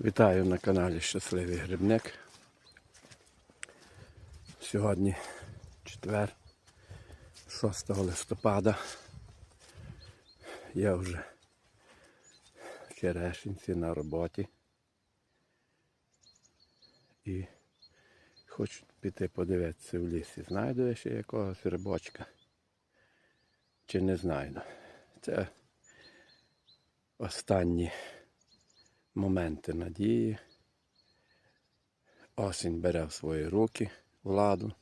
Вітаю на каналі Щасливий Грибник. Сьогодні четвер, 6 листопада. Я вже в Черешинці на роботі. І хочу піти подивитися в лісі. Знайду я ще якогось рибочка. Чи не знайду. Це останні моменти надії. Осінь бере в свої руки владу.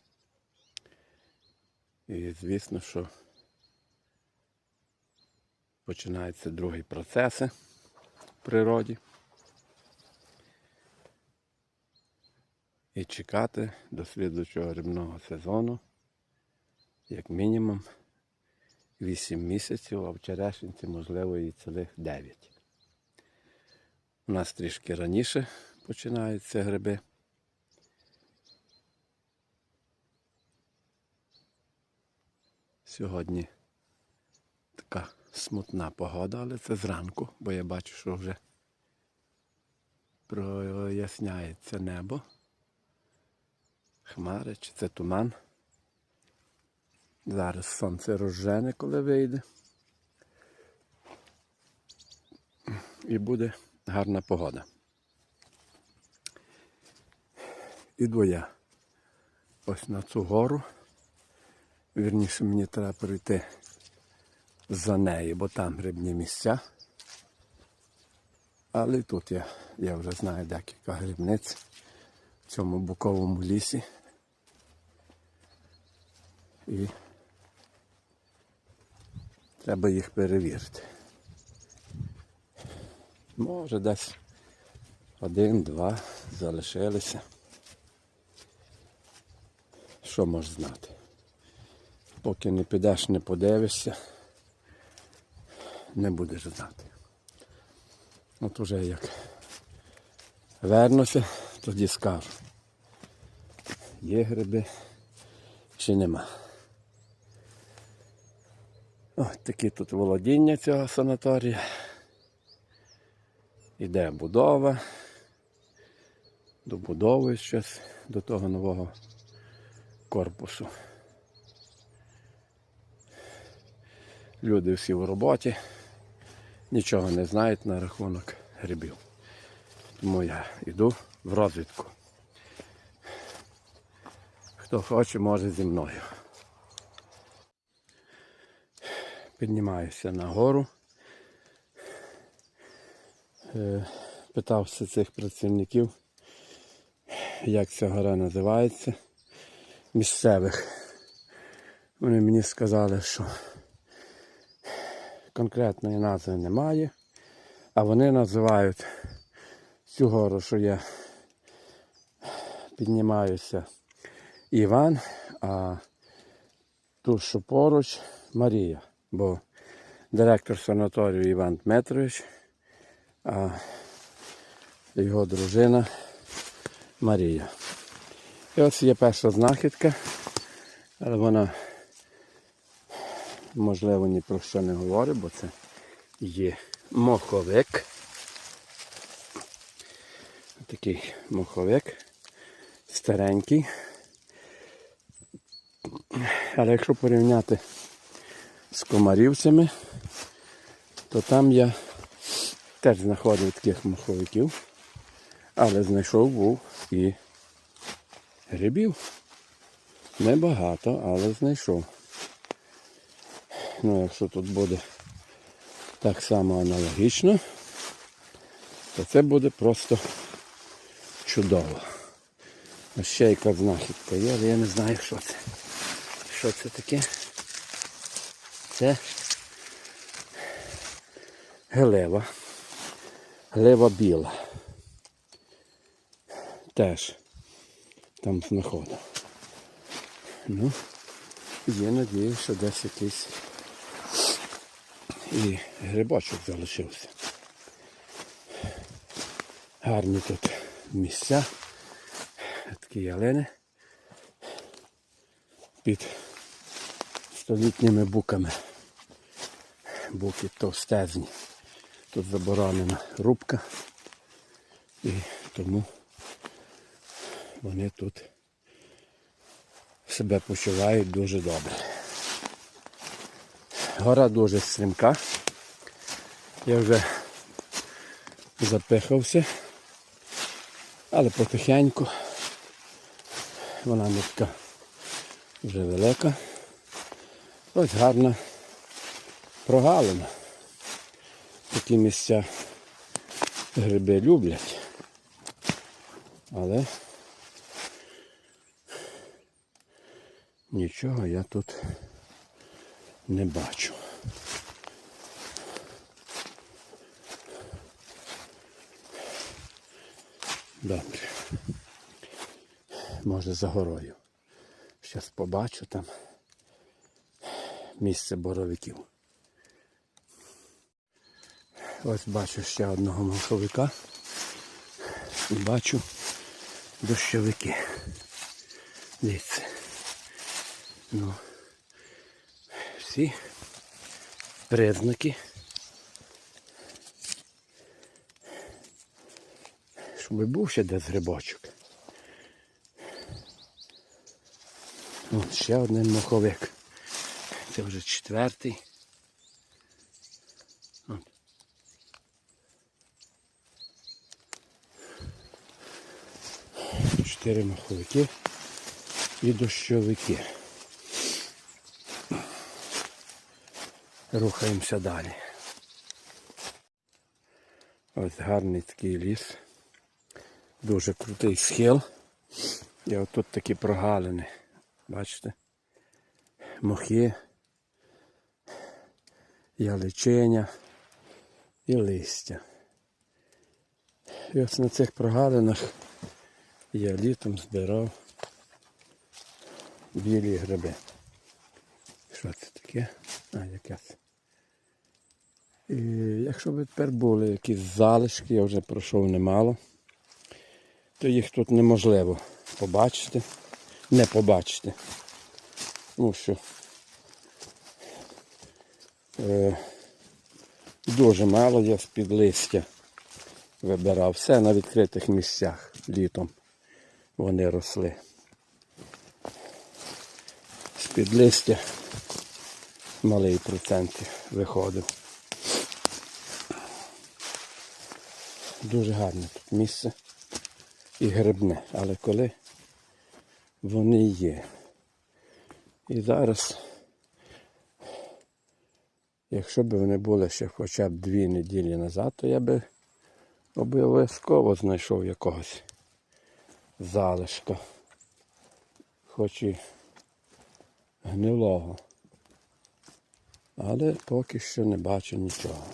І звісно, що починаються другі процеси в природі. І чекати до слідуючого рибного сезону, як мінімум, 8 місяців, а в Черешинці, можливо, і цілих 9. У нас трішки раніше починаються гриби. Сьогодні така смутна погода, але це зранку, бо я бачу, що вже проясняється небо. Хмари чи це туман. Зараз сонце розжене, коли вийде. І буде гарна погода. Іду я ось на цю гору. Вірніше мені треба пройти за нею, бо там грибні місця. Але тут я, я вже знаю декілька грибниць в цьому буковому лісі. І треба їх перевірити. Може десь один-два залишилися. Що можеш знати? Поки не підеш, не подивишся, не будеш знати. От уже як вернуся, тоді скажу. Є гриби чи нема. Ось такі тут володіння цього санаторія. Іде будова. Добудовують щось до того нового корпусу. Люди всі в роботі, нічого не знають на рахунок грибів. Тому я йду в розвідку. Хто хоче, може зі мною. Піднімаюся на гору. Е, питався цих працівників, як ця гора називається, місцевих. Вони мені сказали, що конкретної назви немає, а вони називають цю гору, що я піднімаюся Іван, а ту, що поруч Марія, бо директор санаторію Іван Дмитрович а його дружина Марія. І ось є перша знахідка, але вона, можливо, ні про що не говорить, бо це є моховик. Такий моховик, старенький. Але якщо порівняти з комарівцями, то там я Теж знаходив таких маховиків, але знайшов був і грибів. Небагато, але знайшов. Ну, якщо тут буде так само аналогічно, то це буде просто чудово. Ось ще яка знахідка є, але я не знаю, що це. Що це таке? Це гелева. Глива біла. Теж там знаходив. Ну, є надія, що десь якийсь і грибочок залишився. Гарні тут місця. Такі ялини під столітніми буками. Буки товстезні. Тут заборонена рубка. І тому вони тут себе почувають дуже добре. Гора дуже стрімка. Я вже запихався, але потихеньку вона не така вже велика. Ось гарна прогалина. Такі місця гриби люблять. Але нічого я тут не бачу. Добре. Може за горою. Зараз побачу там місце боровиків. Ось бачу ще одного маховика. Бачу дощовики. Дивіться. Ну, всі признаки. Щоб був ще десь грибочок. От ще один маховик. Це вже четвертий. Чотири маховики і дощовики. Рухаємося далі. Ось гарний такий ліс. Дуже крутий схил. І отут такі прогалини. Бачите? Мохи, яличиня і листя. І ось на цих прогалинах я літом збирав білі гриби. Що це таке? А, якась. І якщо б тепер були якісь залишки, я вже пройшов немало, то їх тут неможливо побачити, не побачити. Ну що е, дуже мало я з-під листя вибирав. Все на відкритих місцях літом вони росли. З-під листя малий процент виходив. Дуже гарне тут місце і грибне, але коли вони є. І зараз, якщо б вони були ще хоча б дві неділі назад, то я би обов'язково знайшов якогось залишка, хоч і гнилого. Але поки що не бачу нічого.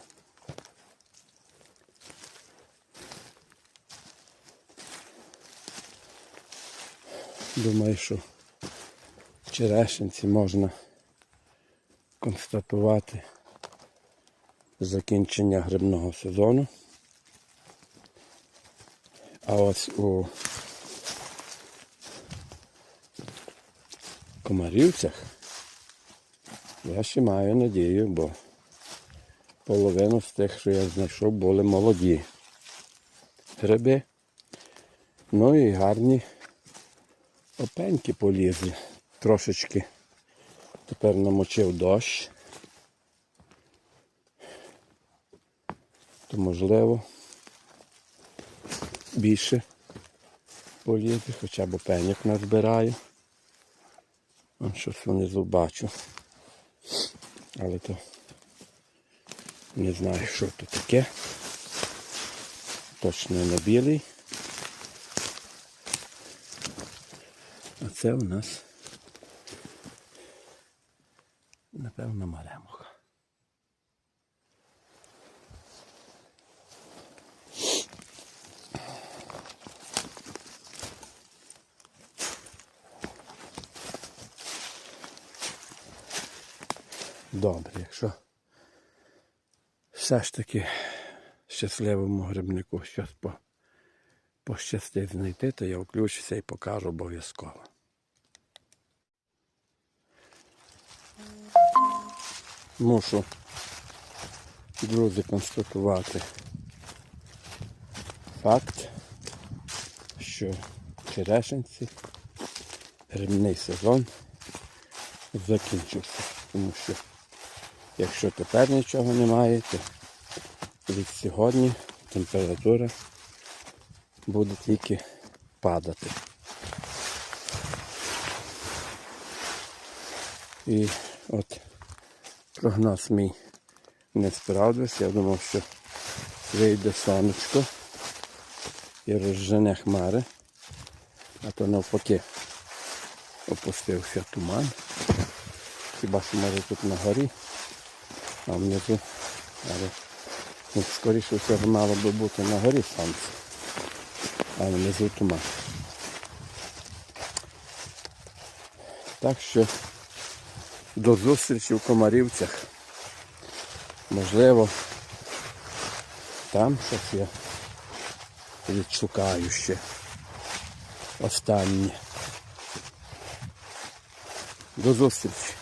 Думаю, що в Черешенці можна констатувати закінчення грибного сезону. А ось у Комарівцях я ще маю надію, бо половину з тих, що я знайшов, були молоді гриби. Ну і гарні опеньки полізли. Трошечки тепер намочив дощ. То можливо більше полізе, хоча б опеньок назбираю. Щось внизу бачу. Але то не знаю, що тут таке. Точно не білий. А це у нас напевно маремуха. Добре, якщо все ж таки щасливому грибнику щось по, пощастить знайти, то я включуся і покажу обов'язково. Мушу, друзі, констатувати факт, що черешенці грибний сезон закінчився. Тому що якщо тепер нічого немає, то від сьогодні температура буде тільки падати. І от прогноз мій не справдився. Я думав, що вийде сонечко і розжене хмари, а то навпаки опустився туман. Хіба що може тут на горі, внизу, але ну, скоріше всього мало би бути на горі сонце, а внизу туман. Так що до зустрічі в Комарівцях. Можливо, там щось я відшукаю ще останнє. До зустрічі.